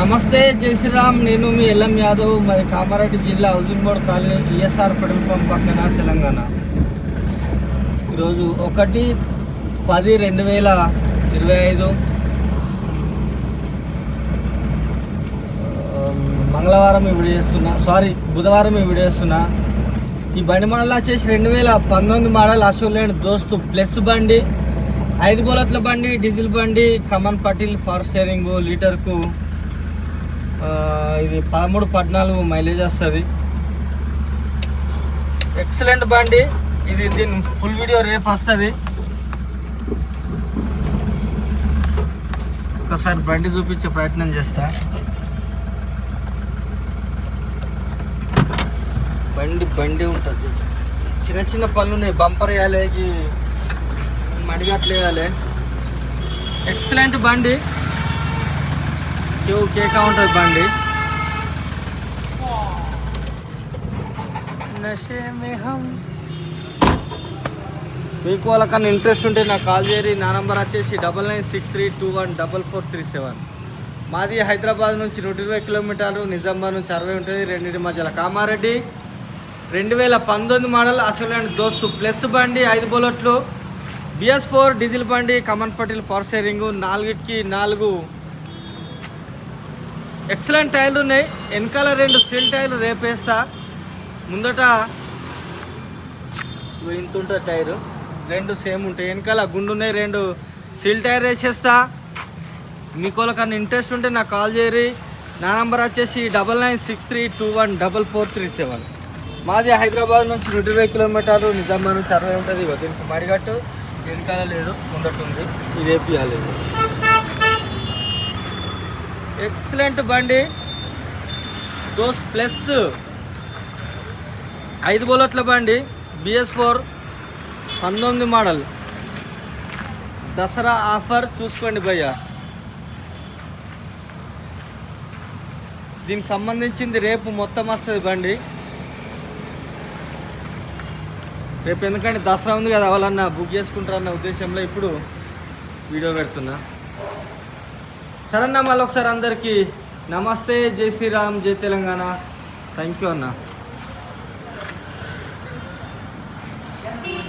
నమస్తే జై శ్రీరామ్. నేను మీ ఎల్ఎం యాదవ్. మరి కామారెడ్డి జిల్లా housing board colony ESR petrol pump పక్కన తెలంగాణ. ఈరోజు ఒకటి పది రెండు వేల ఇరవై ఐదు మంగళవారం ఈ వీడియో చేస్తున్నా. సారీ బుధవారం ఈ వీడియో చేస్తున్నా. ఈ బండి మోడల్ వచ్చేసి రెండు వేల పంతొమ్మిది మోడల్ అసోలేండ్ దోస్తు ప్లస్ బండి. ఐదు బోలట్ల బండి డీజిల్ బండి కమన్ పటిల్ ఫార్ షేరింగ్ లీటర్కు ఇది పదమూడు పద్నాలుగు మైలేజ్ వస్తుంది. ఎక్సలెంట్ బండి. ఇది దీని ఫుల్ వీడియో రేపు వస్తుంది. ఒకసారి బండి చూపించే ప్రయత్నం చేస్తా. బండి బండి ఉంటుంది. చిన్న చిన్న పనులు ఉన్నాయి. బంపర్ వేయాలి మడిగట్లు వేయాలి. ఎక్సలెంట్ బండి. కేవ్ కేకా ఉంటుంది బండి. మీకు వాళ్ళకన్నా ఇంట్రెస్ట్ ఉంటే నాకు కాల్ చేయరి. నా నంబర్ వచ్చేసి double nine six three two one double four three seven. మాది హైదరాబాద్ నుంచి నూట ఇరవై కిలోమీటర్లు నిజామాబాద్ నుంచి అరవై ఉంటుంది రెండింటి మధ్యలో కామారెడ్డి. రెండు వేల పంతొమ్మిది మోడల్ అసలు అండ్ దోస్తు ప్లస్ బండి ఐదు బుల్లెట్లు బిఎస్ ఫోర్ డీజిల్ బండి కమన్ పటిల్ పవర్ షేరింగ్ నాలుగిటికి నాలుగు ఎక్సలెంట్ టైర్లు ఉన్నాయి. వెనకాల రెండు సిల్ టైర్లు రేపేస్తా. ముందట ఇంత ఉంటుంది టైరు. రెండు సేమ్ ఉంటాయి. వెనకాల గుండు ఉన్నాయి. రెండు సిల్ టైర్ వేసేస్తా. మీకు కన్నా ఇంట్రెస్ట్ ఉంటే నాకు కాల్ చేయరి. నా నంబర్ వచ్చేసి double nine six three two one double four three seven. మాది హైదరాబాద్ నుంచి నూట ఇరవై కిలోమీటర్లు నిజామాబాద్ నుంచి అరవై ఉంటుంది. ఇగో దీనికి మడిగట్టు. వెనకాల లేదు. ఉండటుంది ఇది ఏపీ లేదు ఎక్సలెంట్ బండి. దోస్ ప్లస్ ఐదు బోలట్ల బండి బిఎస్ ఫోర్ పంతొమ్మిది మోడల్. దసరా ఆఫర్ చూసుకోండి భయ్య. దీనికి సంబంధించింది రేపు మొత్తం వస్తుంది బండి. రేపు ఎందుకంటే దసరా ఉంది కదా ఎవరన్నా బుక్ చేసుకుంటారన్న ఉద్దేశంలో ఇప్పుడు వీడియో పెడుతున్నా. సరే అన్న మళ్ళీ ఒకసారి అందరికీ నమస్తే. జై శ్రీరామ్ జై తెలంగాణ. థ్యాంక్ యూ అన్న.